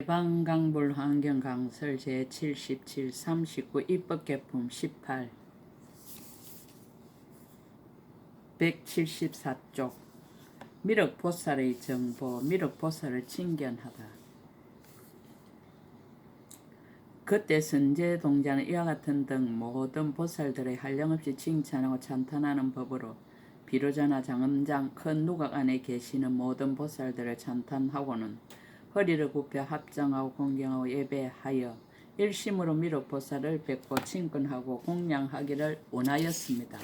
해방강불 환경강설 제77 39 입법 개품 18 174쪽. 미륵보살의 정보 미륵보살을 칭견하다. 그때 선제 동자는 이와 같은 등 모든 보살들의 한량없이 칭찬하고 찬탄하는 법으로 비로자나 장엄장 큰 누각 안에 계시는 모든 보살들을 찬탄하고는 허리를 굽혀 합장하고 공경하고 예배하여 일심으로 미륵보살을 뵙고 친근하고 공양하기를 원하였습니다.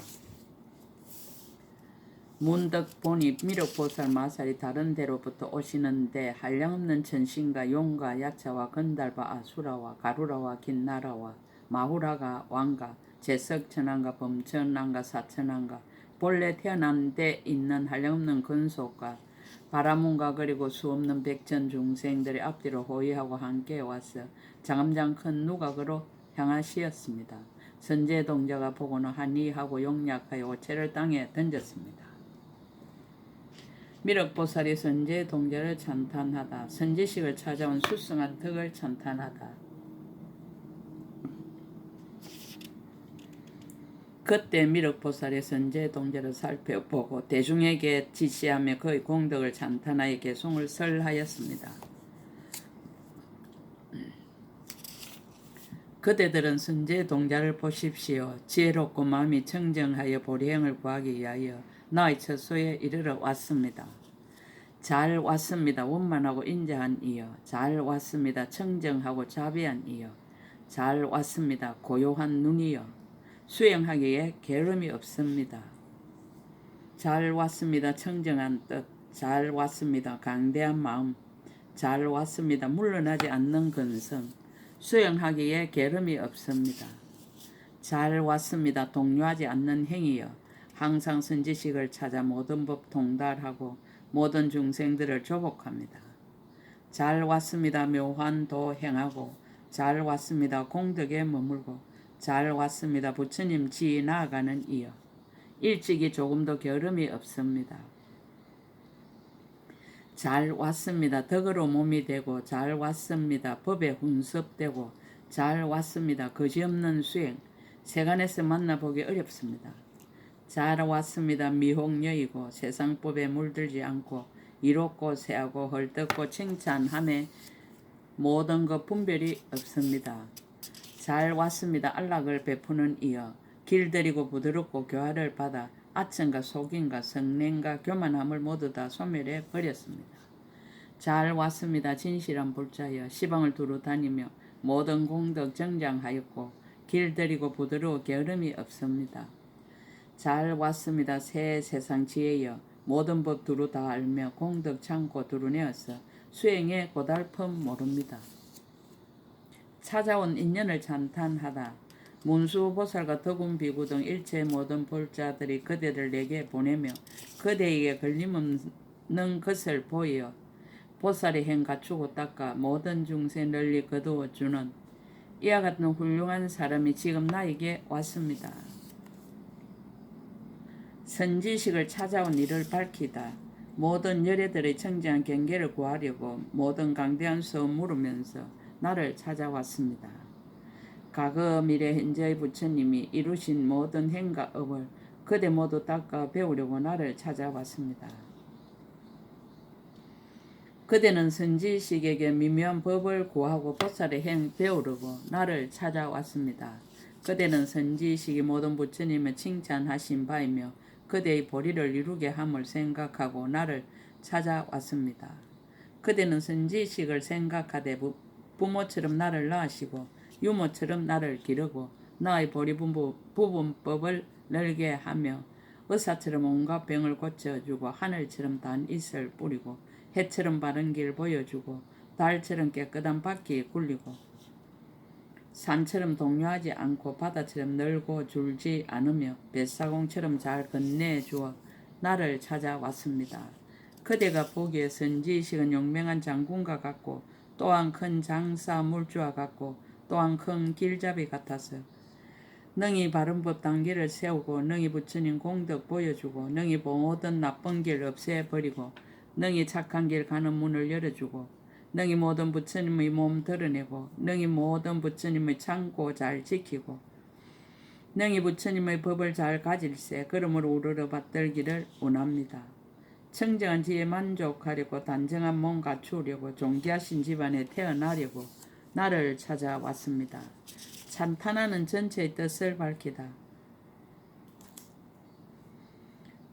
문득 보니 미륵보살 마살이 다른 데로부터 오시는데 한량없는 천신과 용과 야차와 건달바 아수라와 가루라와 긴나라와 마후라가 왕가 제석천왕과 범천왕과 사천왕과 본래 태어난 데 있는 한량없는 근속과 바라문과 그리고 수없는 백천 중생들의 앞뒤로 호위하고 함께 와서 장엄장 큰 누각으로 향하시었습니다. 선제 동자가 보고는 한이하고 용약하여 오체를 땅에 던졌습니다. 미륵보살이 선제 동자를 찬탄하다. 선지식을 찾아온 수승한 덕을 찬탄하다. 그때 미륵보살의 선제 동자를 살펴보고 대중에게 지시하며 그의 공덕을 찬탄하여 개송을 설하였습니다. 그대들은 선제 동자를 보십시오. 지혜롭고 마음이 청정하여 보리행을 구하기 위하여 나의 처소에 이르러 왔습니다. 잘 왔습니다. 원만하고 인자한 이여. 잘 왔습니다. 청정하고 자비한 이여. 잘 왔습니다. 고요한 눈이여. 수행하기에 게으름이 없습니다. 잘 왔습니다. 청정한 뜻. 잘 왔습니다. 강대한 마음. 잘 왔습니다. 물러나지 않는 근성. 수행하기에 게으름이 없습니다. 잘 왔습니다. 동요하지 않는 행위여. 항상 선지식을 찾아 모든 법 통달하고 모든 중생들을 조복합니다. 잘 왔습니다. 묘한 도 행하고 잘 왔습니다. 공덕에 머물고 잘 왔습니다. 부처님 지에 나아가는 이여. 일찍이 조금도 게으름이 없습니다. 잘 왔습니다. 덕으로 몸이 되고 잘 왔습니다. 법에 훈습되고 잘 왔습니다. 거지없는 수행. 세간에서 만나보기 어렵습니다. 잘 왔습니다. 미혹녀이고 세상법에 물들지 않고 이롭고 세하고 헐뜯고 칭찬함에 모든 것 분별이 없습니다. 잘 왔습니다. 안락을 베푸는 이여 길들이고 부드럽고 교화를 받아 아첨과 속임과 성냉과 교만함을 모두 다 소멸해 버렸습니다. 잘 왔습니다. 진실한 불자여 시방을 두루 다니며 모든 공덕 정장하였고 길들이고 부드러워 게으름이 없습니다. 잘 왔습니다. 새 세상 지혜여 모든 법 두루 다 알며 공덕 참고 두루 내어서 수행에 고달픔 모릅니다. 찾아온 인연을 찬탄하다. 문수보살과 덕운 비구 등 일체 모든 볼자들이 그대를 내게 보내며 그대에게 걸림없는 것을 보여 보살의 행 갖추고 닦아 모든 중세 널리 거두어 주는 이와 같은 훌륭한 사람이 지금 나에게 왔습니다. 선지식을 찾아온 이를 밝히다. 모든 열애들의 청지한 경계를 구하려고 모든 강대한 수업 물으면서 나를 찾아왔습니다. 과거 미래 현재의 부처님이 이루신 모든 행과 업을 그대 모두 닦아 배우려고 나를 찾아왔습니다. 그대는 선지식에게 미묘한 법을 구하고 보살의 행 배우려고 나를 찾아왔습니다. 그대는 선지식이 모든 부처님의 칭찬하신 바이며 그대의 보리를 이루게 함을 생각하고 나를 찾아왔습니다. 그대는 선지식을 생각하되 부, 부모처럼 나를 낳으시고 유모처럼 나를 기르고 나의 보리 부분법을 늘게 하며 의사처럼 온갖 병을 고쳐주고 하늘처럼 단 이슬 뿌리고 해처럼 바른 길 보여주고 달처럼 깨끗한 바퀴 굴리고 산처럼 동요하지 않고 바다처럼 늘고 줄지 않으며 뱃사공처럼 잘 건네주어 나를 찾아왔습니다. 그대가 보기에 선지식은 용맹한 장군과 같고 또한 큰 장사 물주와 같고 또한 큰 길잡이 같아서 능히 바른 법 단계를 세우고 능히 부처님 공덕 보여주고 능히 모든 나쁜 길 없애버리고 능히 착한 길 가는 문을 열어주고 능히 모든 부처님의 몸 드러내고 능히 모든 부처님의 창고 잘 지키고 능히 부처님의 법을 잘 가질세 그러므로 우러러 받들기를 원합니다. 청정한 지에 만족하려고 단정한 몸 갖추려고 존귀하신 집안에 태어나려고 나를 찾아왔습니다. 찬탄하는 전체의 뜻을 밝히다.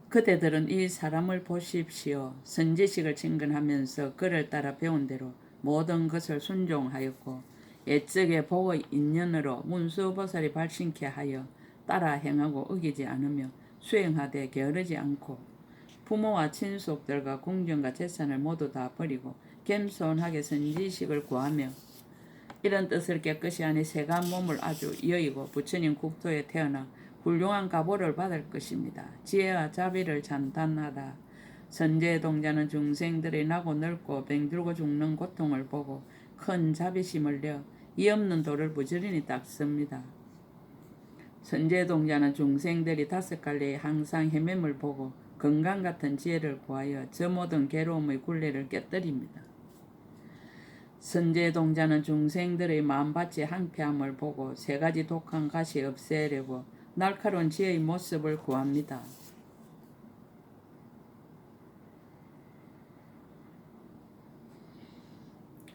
그대들은 이 사람을 보십시오. 선지식을 증근하면서 그를 따라 배운 대로 모든 것을 순종하였고 옛적의 복의 인연으로 문수보살이 발신케 하여 따라 행하고 어기지 않으며 수행하되 게으르지 않고 부모와 친속들과 궁정과 재산을 모두 다 버리고 겸손하게 선지식을 구하며 이런 뜻을 깨끗이 하니 세간 몸을 아주 여의고 부처님 국토에 태어나 훌륭한 가보를 받을 것입니다. 지혜와 자비를 찬탄하다. 선제 동자는 중생들이 나고 늙고 병들고 죽는 고통을 보고 큰 자비심을 내어 이 없는 도를 부지런히 닦습니다. 선제 동자는 중생들이 다섯 갈래의 항상 헤매을 보고 건강 같은 지혜를 구하여 저 모든 괴로움의 굴레를 깨뜨립니다. 선제 동자는 중생들의 마음밭이 항폐함을 보고 세 가지 독한 가시 없애려고 날카로운 지혜의 모습을 구합니다.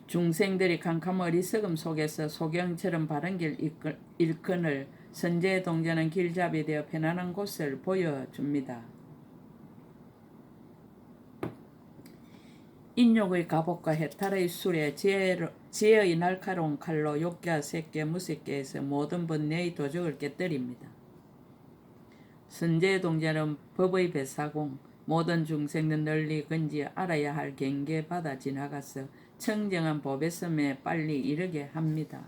중생들이 캄캄 어리석음 속에서 소경처럼 바른 길 일꾼을 선제 동자는 길잡이 되어 편안한 곳을 보여줍니다. 인욕의 갑옷과 해탈의 술에 지혜로, 지혜의 날카로운 칼로 욕과 새끼 무색게 해서 모든 번뇌의 도적을 깨뜨립니다. 선제 동자는 법의 배사공 모든 중생들 널리 건지 알아야 할 경계 받아 지나가서 청정한 법의 섬에 빨리 이르게 합니다.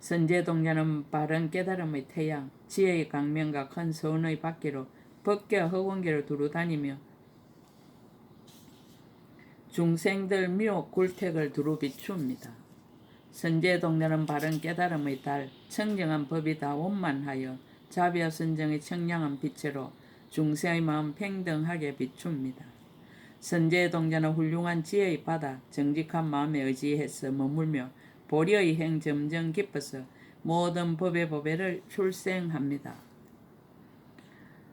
선제 동자는 바른 깨달음의 태양, 지혜의 강명과 큰 서운의 밖으로 법과 허공계를 두루 다니며 중생들 미혹 굴택을 두루 비춥니다. 선제 동자는 바른 깨달음의 달, 청정한 법이 다 원만하여 자비와 선정의 청량한 빛으로 중생의 마음 평등하게 비춥니다. 선제 동자는 훌륭한 지혜의 바다, 정직한 마음에 의지해서 머물며 보리의 행 점점 깊어서 모든 법의 법회를 출생합니다.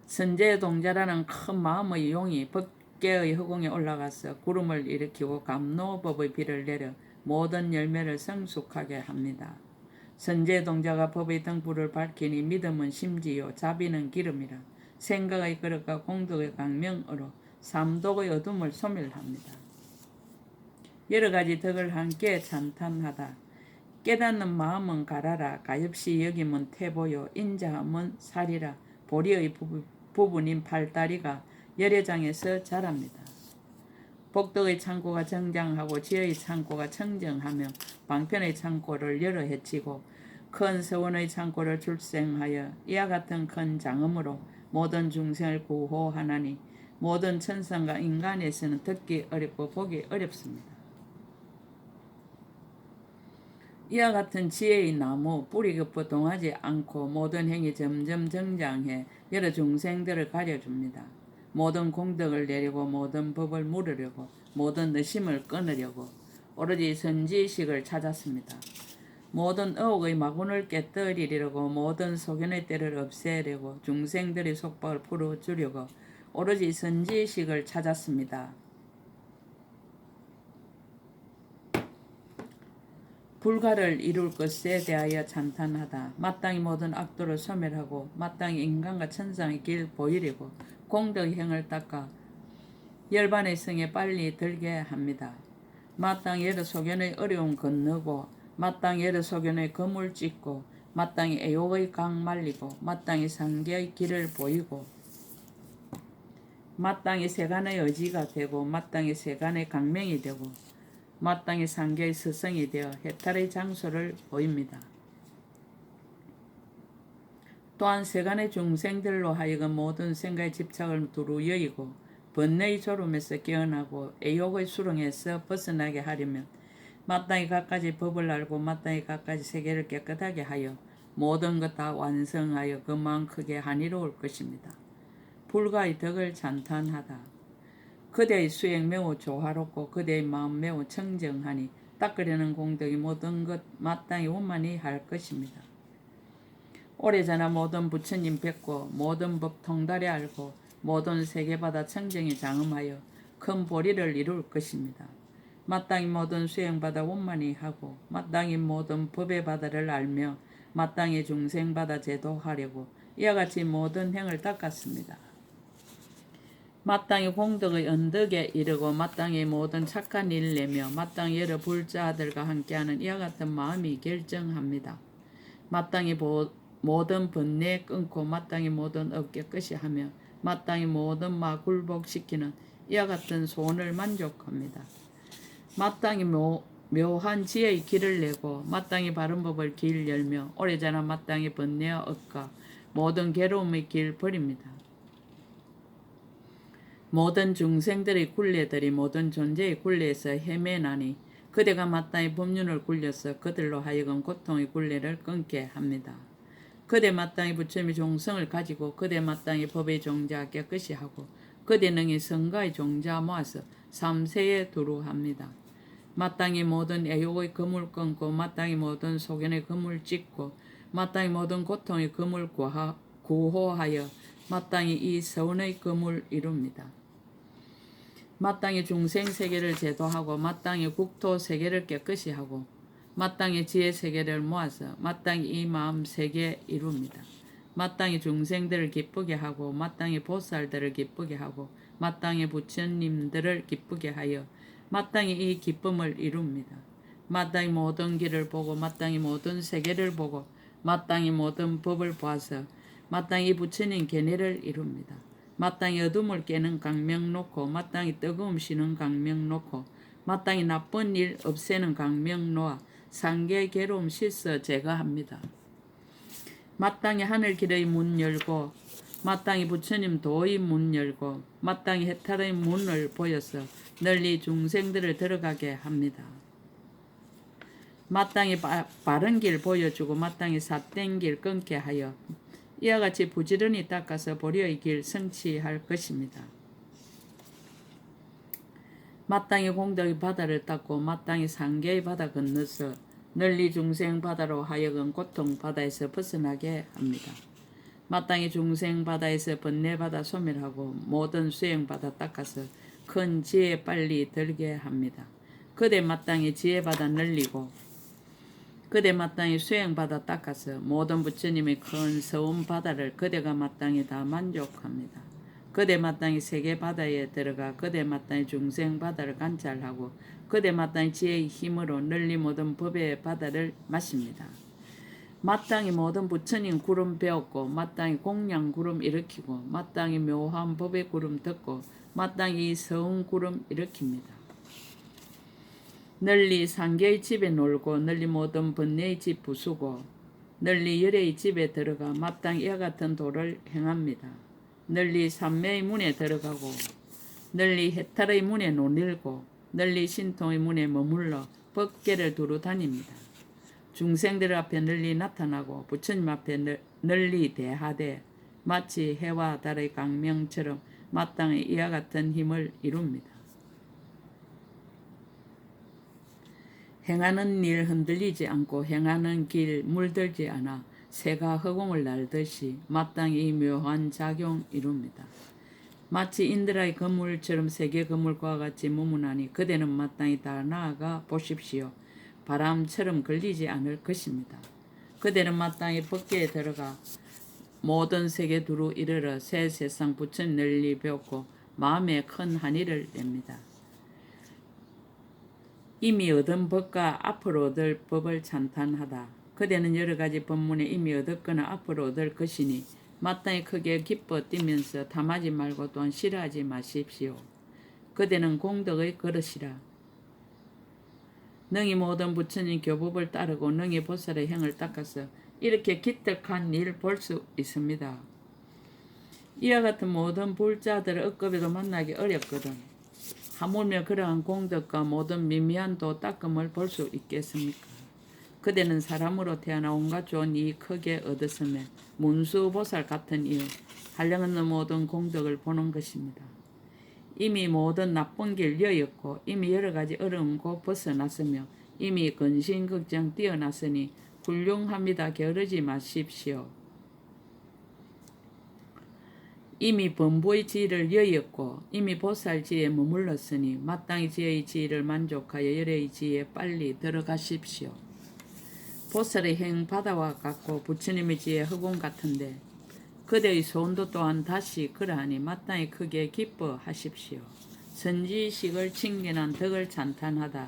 선제 동자라는 큰 마음의 용이 법 계의 허공에 올라가서 구름을 일으키고 감노법의 비를 내려 모든 열매를 성숙하게 합니다. 선제 동자가 법의 등불을 밝히니 믿음은 심지요 자비는 기름이라 생각의 그릇과 공덕의 강명으로 삼독의 어둠을 소멸합니다. 여러 가지 덕을 함께 찬탄하다. 깨닫는 마음은 가라라 가엾이 여김은 태보요 인자함은 살이라 보리의 부분인 팔다리가 열애장에서 자랍니다. 복덕의 창고가 정장하고 지혜의 창고가 청정하며 방편의 창고를 열어 헤치고 큰 서원의 창고를 출생하여 이와 같은 큰 장엄으로 모든 중생을 구호하나니 모든 천상과 인간에서는 듣기 어렵고 보기 어렵습니다. 이와 같은 지혜의 나무 뿌리 긋고 동하지 않고 모든 행이 점점 정장해 여러 중생들을 가려줍니다. 모든 공덕을 내리고 모든 법을 물으려고 모든 의심을 끊으려고 오로지 선지식을 찾았습니다. 모든 의혹의 마군을 깨뜨리려고 모든 소견의 때를 없애려고 중생들의 속박을 풀어주려고 오로지 선지식을 찾았습니다. 불가를 이룰 것에 대하여 찬탄하다. 마땅히 모든 악도를 소멸하고 마땅히 인간과 천상의 길 보이려고 공덕 행을 닦아 열반의 성에 빨리 들게 합니다. 마땅히 여러 소견의 어려움 건너고 마땅히 여러 소견의 거물 찍고 마땅히 애욕의 강 말리고 마땅히 상계의 길을 보이고 마땅히 세간의 의지가 되고 마땅히 세간의 강명이 되고 마땅히 상계의 스승이 되어 해탈의 장소를 보입니다. 또한 세간의 중생들로 하여금 모든 생각의 집착을 두루 여의고 번뇌의 졸음에서 깨어나고 애욕의 수렁에서 벗어나게 하려면 마땅히 갖가지 법을 알고 마땅히 갖가지 세계를 깨끗하게 하여 모든 것 다 완성하여 그만 크게 한이로울 것입니다. 불가의 덕을 찬탄하다. 그대의 수행 매우 조화롭고 그대의 마음 매우 청정하니 닦으려는 공덕이 모든 것 마땅히 원만히 할 것입니다. 오래전에 모든 부처님 뵙고 모든 법 통달에 알고 모든 세계바다 청정에 장엄하여 큰 보리를 이룰 것입니다. 마땅히 모든 수행바다 원만히 하고 마땅히 모든 법의 바다를 알며 마땅히 중생바다 제도하려고 이와 같이 모든 행을 닦았습니다. 마땅히 공덕의 언덕에 이르고 마땅히 모든 착한 일 내며 마땅히 여러 불자들과 함께하는 이와 같은 마음이 결정합니다. 마땅히 보, 모든 번뇌 끊고 마땅히 모든 업계 끝이 하며 마땅히 모든 마 굴복시키는 이와 같은 소원을 만족합니다. 마땅히 묘, 묘한 지혜의 길을 내고 마땅히 바른 법을 길 열며 오래전에 마땅히 번뇌와 억까 모든 괴로움의 길 버립니다. 모든 중생들의 굴레들이 모든 존재의 굴레에서 헤매나니 그대가 마땅히 법륜을 굴려서 그들로 하여금 고통의 굴레를 끊게 합니다. 그대 마땅히 부처님의 종성을 가지고 그대 마땅히 법의 종자 깨끗이 하고 그대 능히 성가의 종자 모아서 삼세에 두루합니다. 마땅히 모든 애욕의 금을 끊고 마땅히 모든 소견의 금을 찢고 마땅히 모든 고통의 금을 구하, 구호하여 마땅히 이 서원의 금을 이룹니다. 마땅히 중생 세계를 제도하고 마땅히 국토 세계를 깨끗이 하고 마땅히 지혜 세계를 모아서 마땅히 이 마음 세계 이룹니다. 마땅히 중생들을 기쁘게 하고 마땅히 보살들을 기쁘게 하고 마땅히 부처님들을 기쁘게 하여 마땅히 이 기쁨을 이룹니다. 마땅히 모든 길을 보고 마땅히 모든 세계를 보고 마땅히 모든 법을 봐서 마땅히 부처님 계례를 이룹니다. 마땅히 어둠을 깨는 강명 놓고 마땅히 뜨거움 쉬는 강명 놓고 마땅히 나쁜 일 없애는 강명 놓아 상계 괴로움 실서 제거합니다. 마땅히 하늘 길의 문 열고 마땅히 부처님 도의 문 열고 마땅히 해탈의 문을 보여서 널리 중생들을 들어가게 합니다. 마땅히 바, 바른 길 보여주고 마땅히 삿된 길 끊게 하여 이와 같이 부지런히 닦아서 보리의 길 성취할 것입니다. 마땅히 공덕의 바다를 닦고 마땅히 상계의 바다 건너서 널리 중생 바다로 하여금 고통 바다에서 벗어나게 합니다. 마땅히 중생 바다에서 번뇌 바다 소멸하고 모든 수행 바다 닦아서 큰 지혜 빨리 들게 합니다. 그대 마땅히 지혜 바다 늘리고 그대 마땅히 수행 바다 닦아서 모든 부처님의 큰 서운 바다를 그대가 마땅히 다 만족합니다. 그대 마땅히 세계 바다에 들어가 그대 마땅히 중생 바다를 관찰하고 그대 마땅히 지혜의 힘으로 널리 모든 법의 바다를 마십니다. 마땅히 모든 부처님 구름 배웠고 마땅히 공양 구름 일으키고 마땅히 묘한 법의 구름 듣고 마땅히 성 구름 일으킵니다. 널리 상계의 집에 놀고 널리 모든 번뇌의 집 부수고 널리 열의 집에 들어가 마땅히 이와 같은 도를 행합니다. 널리 삼매의 문에 들어가고 널리 해탈의 문에 논일고 널리 신통의 문에 머물러 법계를 두루 다닙니다. 중생들 앞에 널리 나타나고 부처님 앞에 널리 대하되 마치 해와 달의 강명처럼 마땅히 이와 같은 힘을 이룹니다. 행하는 일 흔들리지 않고 행하는 길 물들지 않아 새가 허공을 날듯이 마땅히 묘한 작용 이룹니다. 마치 인드라의 건물처럼 세계 건물과 같이 무문하니 그대는 마땅히 다 나아가 보십시오. 바람처럼 걸리지 않을 것입니다. 그대는 마땅히 법계에 들어가 모든 세계 두루 이르러 새 세상 부천 널리 배웠고 마음에 큰 한의를 냅니다. 이미 얻은 법과 앞으로 얻을 법을 찬탄하다. 그대는 여러 가지 법문에 이미 얻었거나 앞으로 얻을 것이니 마땅히 크게 기뻐 뛰면서 탐하지 말고 또한 싫어하지 마십시오. 그대는 공덕의 그릇이라. 능히 모든 부처님 교법을 따르고 능히 보살의 행을 닦아서 이렇게 기특한 일 볼 수 있습니다. 이와 같은 모든 불자들을 억겁에도 만나기 어렵거든. 하물며 그러한 공덕과 모든 미미한 도 닦음을 볼 수 있겠습니까? 그대는 사람으로 태어나 온갖 좋은 이익 크게 얻었으며 문수보살 같은 일, 한량없는 모든 공덕을 보는 것입니다. 이미 모든 나쁜 길 여였고 이미 여러 가지 어려운 곳 벗어났으며 이미 근심 걱정 뛰어났으니 훌륭합니다. 게으르지 마십시오. 이미 범부의 지위를 여였고 이미 보살 지에 머물렀으니 마땅히 지혜의 지위를 만족하여 열의 지위에 빨리 들어가십시오. 보살의 행 바다와 같고 부처님의 지혜 흑원 같은데 그대의 소원도 또한 다시 그러하니 마땅히 크게 기뻐하십시오. 선지식을 칭견한 덕을 찬탄하다.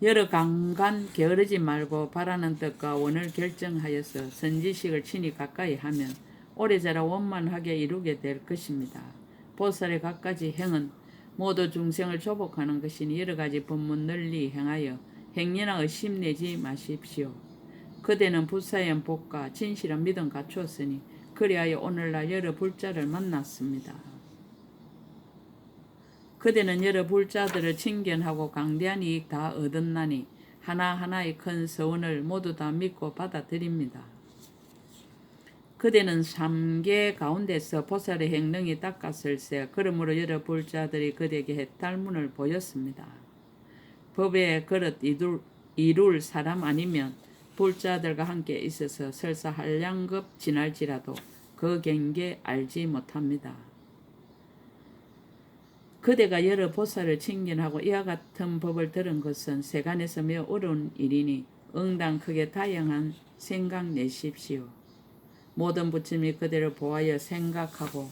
여러 강간 게으르지 말고 바라는 뜻과 원을 결정하여서 선지식을 친히 가까이 하면 오래 자라 원만하게 이루게 될 것입니다. 보살의 갖가지 행은 모두 중생을 조복하는 것이니 여러 가지 법문 널리 행하여 행여나 의심내지 마십시오. 그대는 부사연 복과 진실한 믿음 갖추었으니 그리하여 오늘날 여러 불자를 만났습니다. 그대는 여러 불자들을 칭견하고 강대한 이익 다 얻었나니 하나하나의 큰 서원을 모두 다 믿고 받아들입니다. 그대는 삼계 가운데서 보살의 행능이 닦았을세 그러므로 여러 불자들이 그대에게 해탈문을 보였습니다. 법의 그릇 이룰, 이룰 사람 아니면 불자들과 함께 있어서 설사 한량급 지날지라도 그 경계 알지 못합니다. 그대가 여러 보살을 칭견하고 이와 같은 법을 들은 것은 세간에서 매우 어려운 일이니 응당 크게 다양한 생각 내십시오. 모든 부처님이 그대를 보하여 생각하고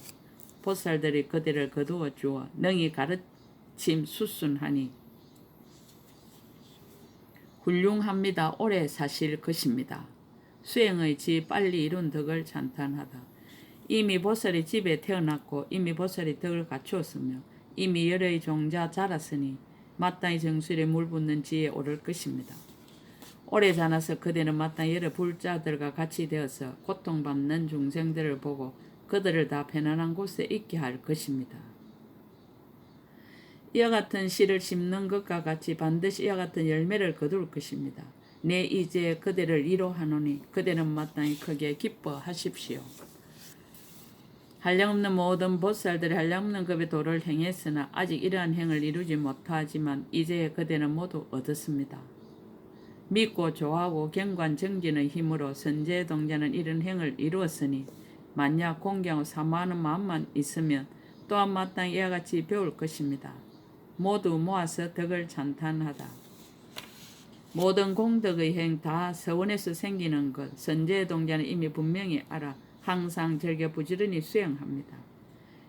보살들이 그대를 거두어 주어 능히 가르침 수순하니 훌륭합니다. 오래 사실 것입니다. 수행의 지 빨리 이룬 덕을 찬탄하다. 이미 보살이 집에 태어났고 이미 보살이 덕을 갖추었으며 이미 열의 종자 자랐으니 마땅히 정술에 물 붓는 지에 오를 것입니다. 오래 자라서 그대는 마땅히 여러 불자들과 같이 되어서 고통받는 중생들을 보고 그들을 다 편안한 곳에 있게 할 것입니다. 이와 같은 씨를 심는 것과 같이 반드시 이와 같은 열매를 거둘 것입니다. 내 이제 그대를 이로하노니 그대는 마땅히 크게 기뻐하십시오. 한량없는 모든 보살들이 한량없는 급의 도를 행했으나 아직 이러한 행을 이루지 못하지만 이제 그대는 모두 얻었습니다. 믿고 좋아하고 경관 정진의 힘으로 선제 동자는 이런 행을 이루었으니 만약 공경을 사모하는 마음만 있으면 또한 마땅히 이와 같이 배울 것입니다. 모두 모아서 덕을 찬탄하다. 모든 공덕의 행 다 서원에서 생기는 것 선제 동자는 이미 분명히 알아 항상 즐겨 부지런히 수행합니다.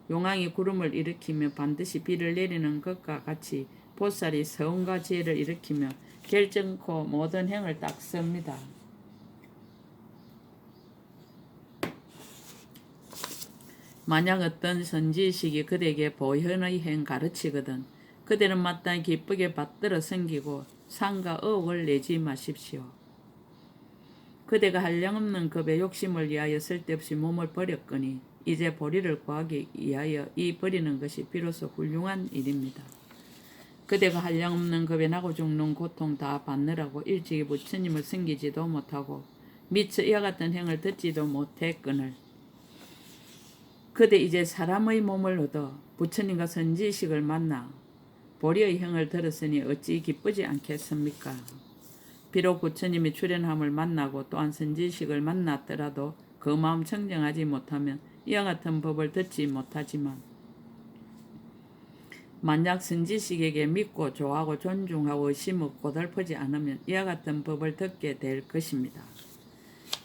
용왕이 구름을 일으키며 반드시 비를 내리는 것과 같이 보살이 서원과 지혜를 일으키며 결정코 모든 행을 닦습니다. 만약 어떤 선지식이 그대에게 보현의 행 가르치거든 그대는 마땅히 기쁘게 받들어 섬기고 상과 의혹을 내지 마십시오. 그대가 한량없는 급의 욕심을 위하여 쓸데없이 몸을 버렸거니 이제 보리를 구하기 위하여 이 버리는 것이 비로소 훌륭한 일입니다. 그대가 한량없는 급에 나고 죽는 고통 다 받느라고 일찍이 부처님을 섬기지도 못하고 미처 이와 같은 행을 듣지도 못했거늘 그대 이제 사람의 몸을 얻어 부처님과 선지식을 만나 보리의 형을 들었으니 어찌 기쁘지 않겠습니까? 비록 부처님이 출연함을 만나고 또한 선지식을 만났더라도 그 마음 청정하지 못하면 이와 같은 법을 듣지 못하지만 만약 선지식에게 믿고 좋아하고 존중하고 의심을 고달프지 않으면 이와 같은 법을 듣게 될 것입니다.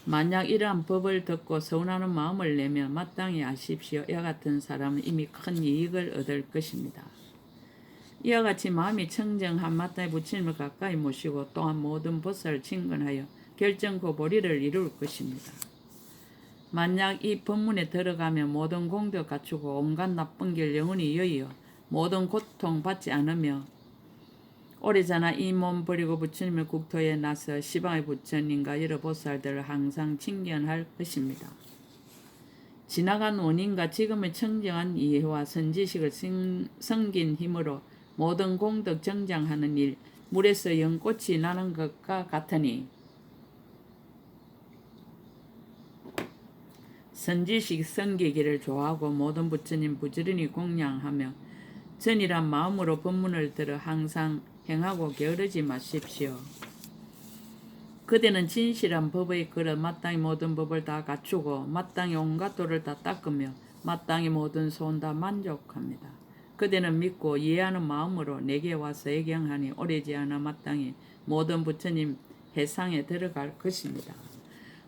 만약 이러한 법을 듣고 서운하는 마음을 내면 마땅히 아십시오. 이와 같은 사람은 이미 큰 이익을 얻을 것입니다. 이와 같이 마음이 청정한 마땅히 부처님을 가까이 모시고 또한 모든 보살을 친근하여 결정코 보리를 이룰 것입니다. 만약 이 법문에 들어가면 모든 공덕 갖추고 온갖 나쁜 길 영원히 여의어 모든 고통 받지 않으며 오래전에 이몸 버리고 부처님의 국토에 나서 시방의 부처님과 여러 보살들을 항상 칭견할 것입니다. 지나간 원인과 지금의 청정한 이해와 선지식을 성긴 힘으로 모든 공덕 정장하는 일, 물에서 연꽃이 나는 것과 같으니 선지식 성기기를 좋아하고 모든 부처님 부지런히 공양하며 전이란 마음으로 법문을 들어 항상 행하고 게으르지 마십시오. 그대는 진실한 법의 그릇 마땅히 모든 법을 다 갖추고 마땅히 온갖 도를 다 닦으며 마땅히 모든 소원 다 만족합니다. 그대는 믿고 이해하는 마음으로 내게 와서 애경하니 오래지 않아 마땅히 모든 부처님 해상에 들어갈 것입니다.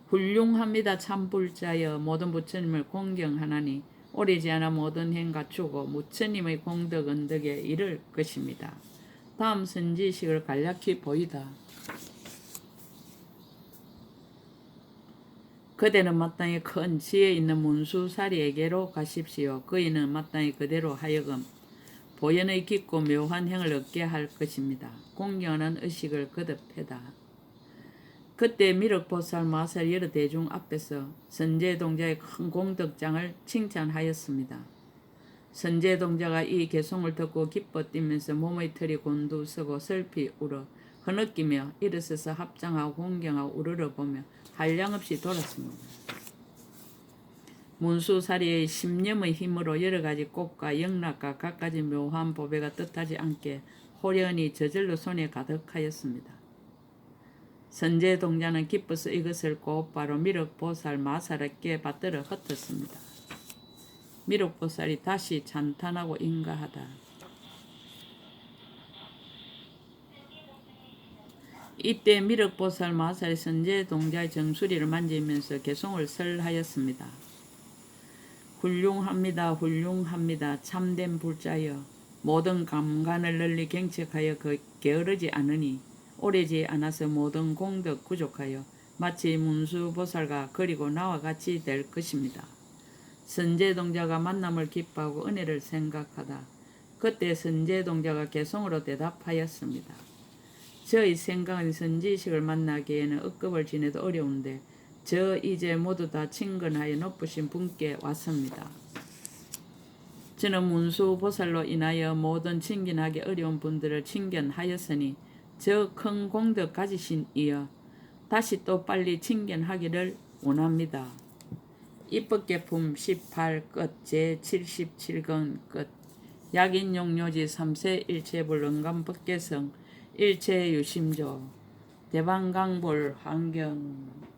훌륭합니다. 참불자여 모든 부처님을 공경하나니 오래지 않아 모든 행 갖추고 부처님의 공덕 언덕에 이를 것입니다. 다음 선지식을 간략히 보이다. 그대는 마땅히 큰 지혜 있는 문수사리에게로 가십시오. 그이는 마땅히 그대로 하여금 보현의 깊고 묘한 행을 얻게 할 것입니다. 공경하는 의식을 거듭해다. 그때 미륵보살 마살 여러 대중 앞에서 선제동자의 큰 공덕장을 칭찬하였습니다. 선제동자가 이 개송을 듣고 기뻐 뛰면서 몸의 털이 곤두서고 슬피 울어 흐느끼며 일어서서 합장하고 공경하고 우러러보며 한량없이 돌았습니다. 문수사리의 심념의 힘으로 여러 가지 꽃과 영락과 갖가지 묘한 보배가 뜻하지 않게 호련히 저절로 손에 가득하였습니다. 선제 동자는 기뻐서 이것을 곧바로 미륵보살 마살에게 받들어 흩었습니다. 미륵보살이 다시 찬탄하고 인가하다. 이때 미륵보살 마살이 선제 동자의 정수리를 만지면서 개송을 설하였습니다. 훌륭합니다. 훌륭합니다. 참된 불자여 모든 감간을 널리 경책하여 그 게으르지 않으니 오래지 않아서 모든 공덕 구족하여 마치 문수보살과 그리고 나와 같이 될 것입니다. 선제동자가 만남을 기뻐하고 은혜를 생각하다. 그때 선제동자가 개성으로 대답하였습니다. 저의 생각은 선지식을 만나기에는 억급을 지내도 어려운데 저 이제 모두 다 친근하여 높으신 분께 왔습니다. 저는 문수보살로 인하여 모든 친근하기 어려운 분들을 친견하였으니 저 큰 공덕 가지신 이여 다시 또 빨리 친견하기를 원합니다. 입법계품 18끝 제77권 끝 약인용료지 3세 일체불능감 법계성 일체유심조 대방강볼 환경